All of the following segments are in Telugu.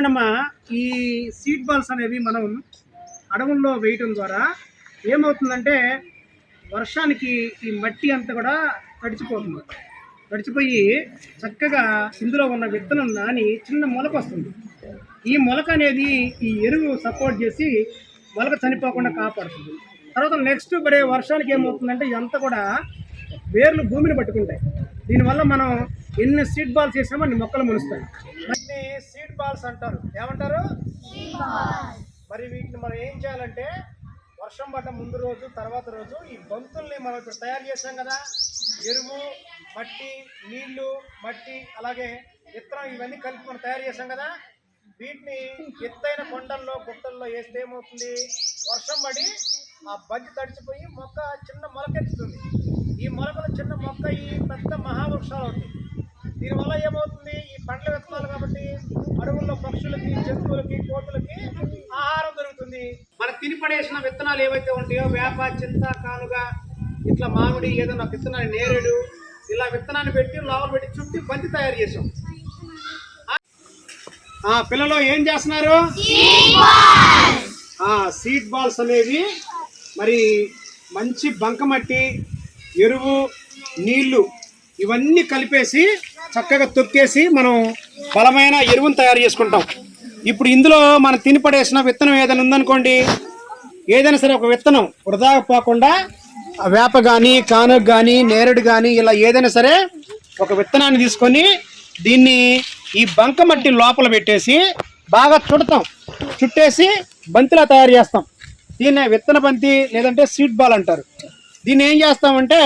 చూడమ్మా ఈ సీడ్ బాల్స్ అనేవి మనం అడవుల్లో వేయటం ద్వారా ఏమవుతుందంటే వర్షానికి ఈ మట్టి అంతా కూడా తడిచిపోతుంది. తడిచిపోయి చక్కగా ఇందులో ఉన్న విత్తనం నాని చిన్న మొలక వస్తుంది. ఈ మొలక అనేది ఈ ఎరువు సపోర్ట్ చేసి మొలక చనిపోకుండా కాపాడుతుంది. తర్వాత నెక్స్ట్ మరి వర్షానికి ఏమవుతుందంటే ఇదంతా కూడా వేర్లు భూమిని పట్టుకుంటాయి. దీనివల్ల మనం ఎన్ని సీడ్ బాల్స్ వేసామో అన్ని మొక్కలు మునుస్తాయి సీడ్ బాల్స్ అంటారు. ఏమంటారు? మరి వీటిని మనం ఏం చేయాలంటే వర్షం పడ్డ ముందు రోజు తర్వాత రోజు ఈ బంతుల్ని మనం ఇప్పుడు తయారు చేసాం కదా. ఎరువు మట్టి నీళ్ళు మట్టి అలాగే విత్తనం ఇవన్నీ కలిపి మనం తయారు చేసాం కదా. వీటిని ఎత్తైన కొండల్లో గుట్టల్లో వేస్తే ఏమవుతుంది? వర్షం పడి ఆ బంతి తడిచిపోయి మొక్క చిన్న మొలకెత్తుతుంది. ఈ మొలకలు చిన్న మొక్క ఈ పెద్ద మహావృక్షాలు అవుతుంది దీనివల్ల ఏమవుతుంది ఈ పండ్ల విత్తనాలు కాబట్టి అడవుల్లో పక్షులకి జంతువులకి కోతులకి ఆహారం దొరుకుతుంది. మన తిని పడేసిన విత్తనాలు ఏవైతే ఉంటాయో వేప చింత కానుగ ఇట్లా మామిడి ఏదైనా విత్తనాలు నేరేడు ఇలా విత్తనాన్ని పెట్టి లోపల పెట్టి చుట్టి బంతి తయారు చేసాం ఆ, పిల్లలు ఏం చేస్తున్నారు? సీడ్ బాల్స్ అనేవి మరి మంచి బంకమట్టి ఎరువు నీళ్ళు ఇవన్నీ కలిపేసి చక్కగా తొక్కేసి మనం బలమైన ఎరువును తయారు చేసుకుంటాం. ఇప్పుడు ఇందులో మనం తిని పడేసిన విత్తనం ఏదైనా ఉందనుకోండి. ఏదైనా సరే ఒక విత్తనం వృధా పోకుండా వేప కానీ కానుగ కానీ నేరేడు కానీ ఇలా ఏదైనా సరే ఒక విత్తనాన్ని తీసుకొని దీన్ని ఈ బంక మట్టి లోపల పెట్టేసి బాగా చుడతాం. చుట్టేసి బంతిలా తయారు చేస్తాం. దీన్ని విత్తన బంతి లేదంటే సీడ్ బాల్ అంటారు. దీన్ని ఏం చేస్తామంటే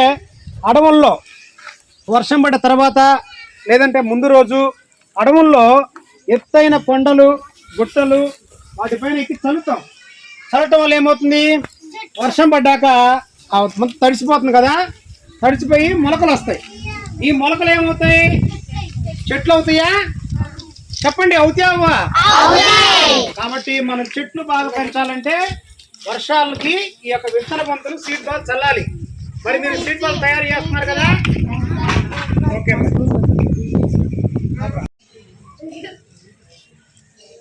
అడవుల్లో వర్షం పడ్డ తర్వాత లేదంటే ముందు రోజు అడవుల్లో ఎత్తైన కొండలు గుట్టలు వాటిపైన ఎక్కి చల్లుతాం. చల్లటం వల్ల ఏమవుతుంది? వర్షం పడ్డాక తడిసిపోతుంది కదా? తడిసిపోయి మొలకలు వస్తాయి. ఈ మొలకలు ఏమవుతాయి? చెట్లు అవుతాయా? చెప్పండి అవుతావా కాబట్టి మనం చెట్లు బాగా పెంచాలంటే వర్షాలకి ఈ యొక్క విత్తన బంతులు సీడ్ బాల్ చల్లాలి. మరి మీరు సీడ్ బాల్ తయారు చేస్తున్నారు కదా? ఓకే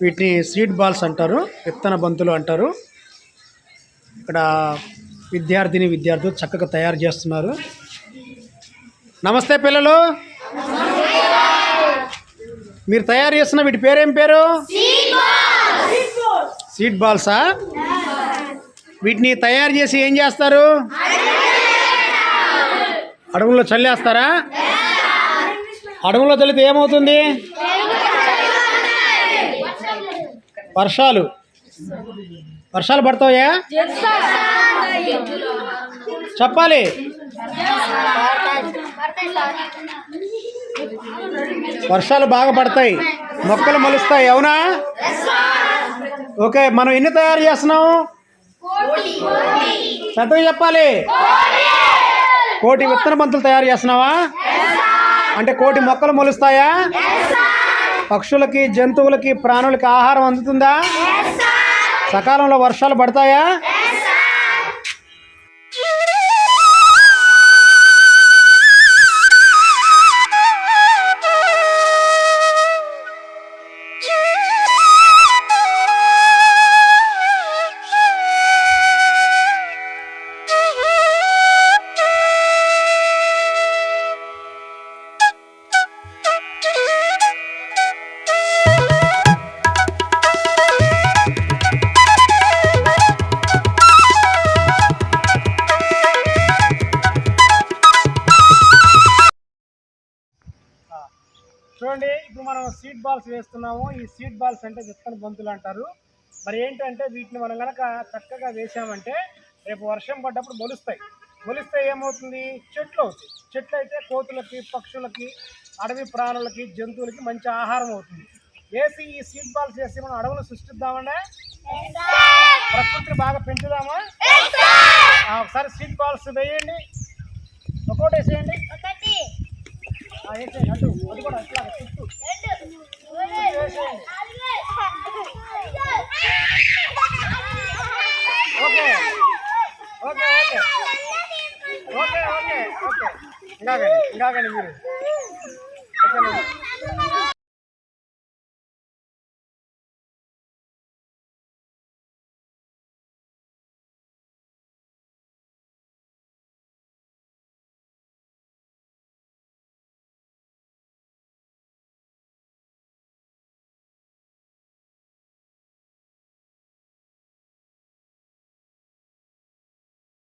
వీటిని సీడ్ బాల్స్ అంటారు విత్తన బంతులు అంటారు. ఇక్కడ విద్యార్థిని విద్యార్థులు చక్కగా తయారు చేస్తున్నారు. నమస్తే పిల్లలు. మీరు తయారు చేస్తున్న వీటి పేరేం పేరు? సీడ్ బాల్సా. వీటిని తయారు చేసి ఏం చేస్తారు? అడవుల్లో చల్లేస్తారా? అడవుల్లో చల్లితే ఏమవుతుంది? వర్షాలు. వర్షాలు పడతాయా? చెప్పాలి. వర్షాలు బాగా పడతాయి. మొక్కలు మొలుస్తాయి అవునా? ఓకే మనం ఎన్ని తయారు చేస్తున్నాం? పెద్దగా చెప్పాలి. కోటి విత్తన బంతులు తయారు చేస్తున్నావా? అంటే కోటి మొక్కలు మొలుస్తాయా? పక్షులకి జంతువులకి ప్రాణులకి ఆహారం అందుతుందా? సకాలంలో వర్షాలు పడతాయా? చూడండి ఇప్పుడు మనం సీడ్ బాల్స్ వేస్తున్నాము. ఈ సీడ్ బాల్స్ అంటే విత్తన బంతులు అంటారు. మరి ఏంటంటే వీటిని మనం కనుక చక్కగా వేసామంటే రేపు వర్షం పడ్డప్పుడు మొలుస్తాయి. మొలిస్తే ఏమవుతుంది? చెట్లు అవుతాయి. చెట్లు అయితే కోతులకి పక్షులకి అడవి ప్రాణులకి జంతువులకి మంచి ఆహారం అవుతుంది. వేసి ఈ సీడ్ బాల్స్ వేసి మనం అడవులు సృష్టిద్దామంటే ప్రకృతిని బాగా పెంచుదామా? ఒకసారి సీడ్ బాల్స్ వేయండి. ఒక్కోటి వేసేయండి ఆ, వేసేయండి అటు అది కూడా అట్లా చుట్టూ వేసేయండి okay okay okay okay okay okay ఇంకాకండి ఇంకాకండి మీరు ఓకేనండి